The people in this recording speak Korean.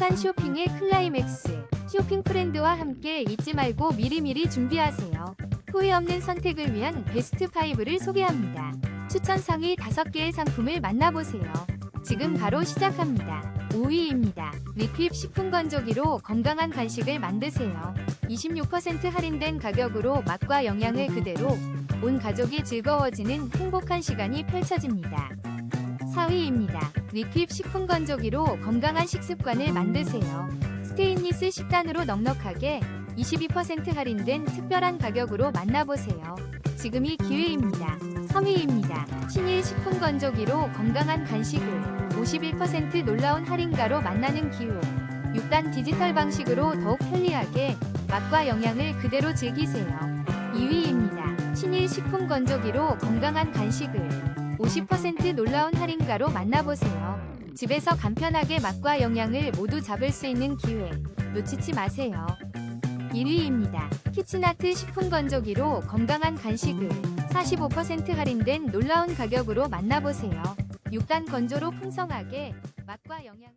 행복한 쇼핑의 클라이맥스. 쇼핑 프렌드와 함께 잊지 말고 미리미리 준비하세요. 후회 없는 선택을 위한 베스트 5를 소개합니다. 추천 상위 5개의 상품을 만나보세요. 지금 바로 시작합니다. 5위입니다. 리퀴 식품 건조기로 건강한 간식을 만드세요. 26% 할인된 가격으로 맛과 영양을 그대로 온 가족이 즐거워지는 행복한 시간이 펼쳐집니다. 4위입니다. 리퀴 식품 건조기로 건강한 식습관을 만드세요. 스테인리스 10단으로 넉넉하게 22% 할인된 특별한 가격으로 만나보세요. 지금이 기회입니다. 3위입니다. 신일 식품 건조기로 건강한 간식을 51% 놀라운 할인가로 만나는 기회. 6단 디지털 방식으로 더욱 편리하게 맛과 영양을 그대로 즐기세요. 2위입니다. 신일 식품 건조기로 건강한 간식을 50% 놀라운 할인가로 만나보세요. 집에서 간편하게 맛과 영양을 모두 잡을 수 있는 기회 놓치지 마세요. 1위입니다. 키친아트 식품 건조기로 건강한 간식을 45% 할인된 놀라운 가격으로 만나보세요. 6단 건조로 풍성하게 맛과 영양